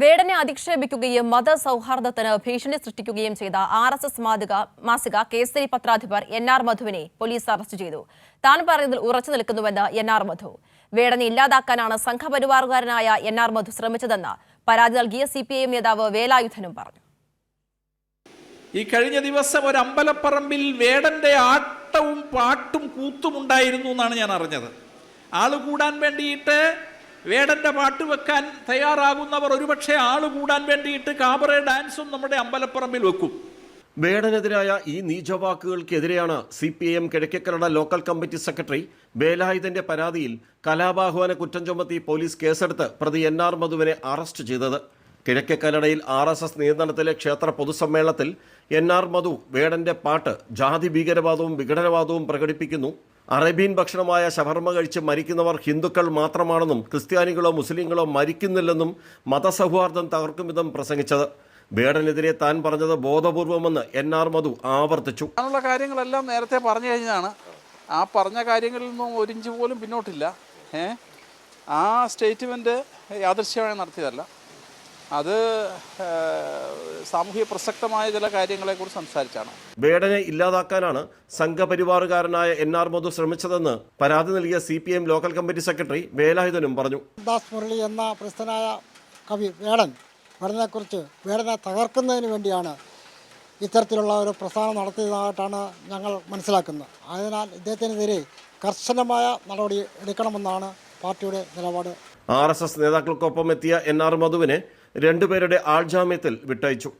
വേടനെ അധിക്ഷേപിക്കുകയും മതസൗഹാർദ്ദത്തിന് ഭീഷണി സൃഷ്ടിക്കുകയും ചെയ്ത ആർ എസ് എസ് മാതൃക മാസിക കേസരി പത്രാധിപർ എൻ ആർ മധുവിനെ പോലീസ് അറസ്റ്റ് ചെയ്തു. താൻ പറയുന്നതിൽ ഉറച്ചു നിൽക്കുന്നുവെന്ന് എൻ ആർ മധു. വേടനെ ഇല്ലാതാക്കാനാണ് സംഘപരിവാറുകാരനായ എൻ ആർ മധു ശ്രമിച്ചതെന്ന് പരാതി നൽകിയ സി പി ഐ എം നേതാവ് വേലായുധനും പറഞ്ഞു. ഈ കഴിഞ്ഞ ദിവസം ഒരു അമ്പലപ്പറമ്പിൽ വേടന്റെ ആട്ടവും പാട്ടും കൂത്തും ഉണ്ടായിരുന്നു എന്നാണ് ഞാൻ അറിഞ്ഞത്. ആൾ കൂടാൻ വേണ്ടിയിട്ട് വേടന്റെ പാട്ട് വെക്കാൻ തയ്യാറാകുന്നവർ ഒരുപക്ഷെ ആൾ കൂടാൻ വേണ്ടിയിട്ട് കാബറെ ഡാൻസും നമ്മുടെ അമ്പലപ്പറമ്പിൽ വെക്കും. വേടനെതിരായ ഈ നീചവാക്കുകൾക്കെതിരെയാണ് C P M Kizhakkekkarada local committee secretary വേലായുധന്റെ പരാതിയിൽ കലാപാഹ്വാന കുറ്റം ചുമത്തി പോലീസ് കേസെടുത്ത് പ്രതി എൻ ആർ മധുവിനെ അറസ്റ്റ് ചെയ്തത്. കിഴക്കേക്കരടയിൽ ആർ എസ് എസ് നിയന്ത്രണത്തിലെ ക്ഷേത്ര പൊതുസമ്മേളനത്തിൽ എൻ ആർ മധു വേടന്റെ പാട്ട് ജാതി ഭീകരവാദവും വിഘടനവാദവും പ്രകടിപ്പിക്കുന്നു. അറേബ്യൻ ഭക്ഷണമായ ഷവർമ്മ കഴിച്ച് മരിക്കുന്നവർ ഹിന്ദുക്കൾ മാത്രമാണെന്നും ക്രിസ്ത്യാനികളോ മുസ്ലിങ്ങളോ മരിക്കുന്നില്ലെന്നും മതസൗഹാർദ്ദം തകർക്കും വിധം പ്രസംഗിച്ചത്. ബേഡനെതിരെ താൻ പറഞ്ഞത് ബോധപൂർവമെന്ന് എൻ ആർ മധു ആവർത്തിച്ചു. അങ്ങനെയുള്ള കാര്യങ്ങളെല്ലാം നേരത്തെ പറഞ്ഞു കഴിഞ്ഞാണ് ആ പറഞ്ഞ കാര്യങ്ങളിൽ നിന്നും ഒരിഞ്ച് പോലും പിന്നോട്ടില്ല. ഏ? ആ സ്റ്റേറ്റ്മെന്റ് യാദൃശ്യമായി നടത്തിയതല്ല. അത് സാമൂഹ്യ പ്രസക്തമായ ചില കാര്യങ്ങളെക്കുറിച്ച് സംസാരിച്ചാണ്. വേടനെ ഇല്ലാതാക്കാനാണ് സംഘപരിവാറുകാരനായ എൻ ആർ മധു ശ്രമിച്ചതെന്ന് പരാതി നൽകിയ C P M local committee secretary വേലായുധനും പറഞ്ഞു. ദാസ് മുരളി എന്ന പ്രസിദ്ധനായ കവി വേടൻ വേടനെക്കുറിച്ച് വേടനെ തകർക്കുന്നതിന് വേണ്ടിയാണ് ഇത്തരത്തിലുള്ള ഒരു പ്രസ്ഥാനം നടത്തിയതായിട്ടാണ് ഞങ്ങൾ മനസ്സിലാക്കുന്നത്. അതിനാൽ ഇദ്ദേഹത്തിനെതിരെ കർശനമായ നടപടി എടുക്കണമെന്നാണ് പാർട്ടിയുടെ നിലപാട്. ആർ എസ് എസ് നേതാക്കൾക്കൊപ്പം എത്തിയ എൻ ആർ മധുവിനെ രണ്ടുപേരുടെ ആൾജാമ്യത്തിൽ വിട്ടയച്ചു